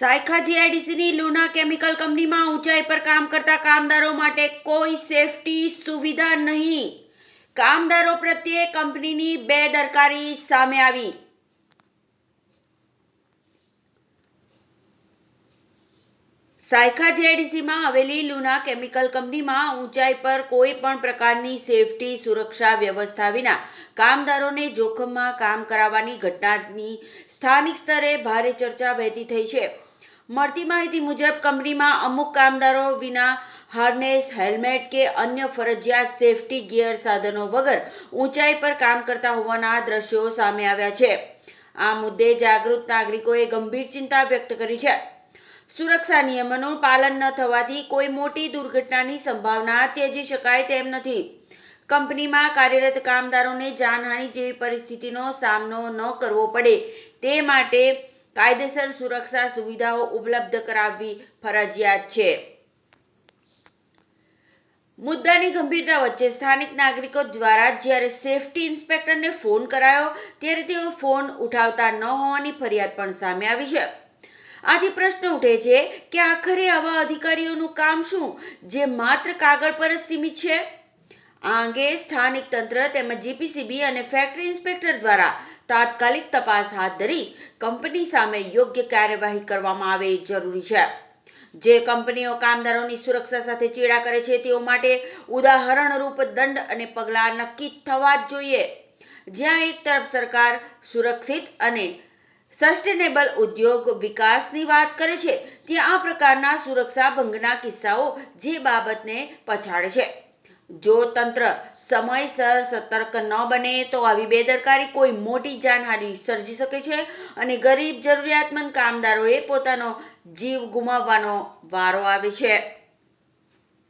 Saykha જીઆઈડીસીની લુના chemical કંપનીમાં ઊંચાઈ પર કામ કરતા કામદારો માટે કોઈ સેફટી સુવિધા નહીં. કામદારો પ્રત્યે કંપનીની બેદરકારી સામે આવી. સાયખા જીઆઈડીસીમાં આવેલી લુના કેમિકલ કંપનીમાં ઊંચાઈ પર કોઈ પણ પ્રકારની સેફટી સુરક્ષા વ્યવસ્થા વિના કામદારોને જોખમમાં કામ કરાવવાની ઘટનાની સ્થાનિક સ્તરે ભારે ચર્ચા વહેતી થઈ છે. મળતી માહિતી મુજબ, કંપનીમાં અમુક કામદારો વિના હાર્નેસ, હેલ્મેટ કે અન્ય ફરજિયાત સેફટી ગિયર સાધનો વગર ઊંચાઈ પર કામ કરતા હોવાના દ્રશ્યો સામે આવ્યા છે. આ મુદ્દે જાગૃત નાગરિકોએ ગંભીર ચિંતા વ્યક્ત કરી છે. સુરક્ષા નિયમોનું પાલન ન થવાથી કોઈ મોટી દુર્ઘટનાની સંભાવના ત્યજી શકાય તેમ નથી. કંપનીમાં કાર્યરત કામદારોને જાનહાનિ જેવી પરિસ્થિતિનો સામનો ન કરવો પડે તે માટે કાયદેસર સુરક્ષા સુવિધાઓ ઉપલબ્ધ કરાવવી ફરજિયાત છે. મુદ્દાની ગંભીરતા વચ્ચે સ્થાનિક નાગરિકો દ્વારા જ્યારે સેફટી ઇન્સ્પેક્ટરને ફોન કરાયો, ત્યારે તેઓ ફોન ઉઠાવતા ન હોવાની ફરિયાદ પણ સામે આવી છે. આથી પ્રશ્ન ઉઠે છે કે આખરે આવા અધિકારીઓનું કામ શું? જે માત્ર કાગળ પર જ સીમિત છે? આ અંગે સ્થાનિક તંત્ર તેમજ જીપીસીબી અને ફેક્ટરી ઇન્સ્પેક્ટર દ્વારા તાત્કાલિક તપાસ હાથ ધરી કંપની સામે યોગ્ય કાર્યવાહી કરવામાં આવે જરૂરી છે. જે કંપનીઓ કામદારોની સુરક્ષા સાથે ચેડા કરે છે તેઓ માટે ઉદાહરણરૂપ દંડ અને પગલાં નક્કી થવા જ જોઈએ. જ્યાં એક તરફ સરકાર સુરક્ષિત અને સસ્ટેનેબલ ઉદ્યોગ વિકાસની વાત કરે છે, ત્યાં આ પ્રકારના સુરક્ષા ભંગના કિસ્સાઓ જે બાબતને પછાડે છે. જો તંત્ર સમયસર સતર્ક ન બને તો આવી બેદરકારી કોઈ મોટી જાનહાનિ સર્જી શકે છે અને ગરીબ જરૂરિયાતમંદ કામદારોએ પોતાનો જીવ ગુમાવવાનો વારો આવે છે.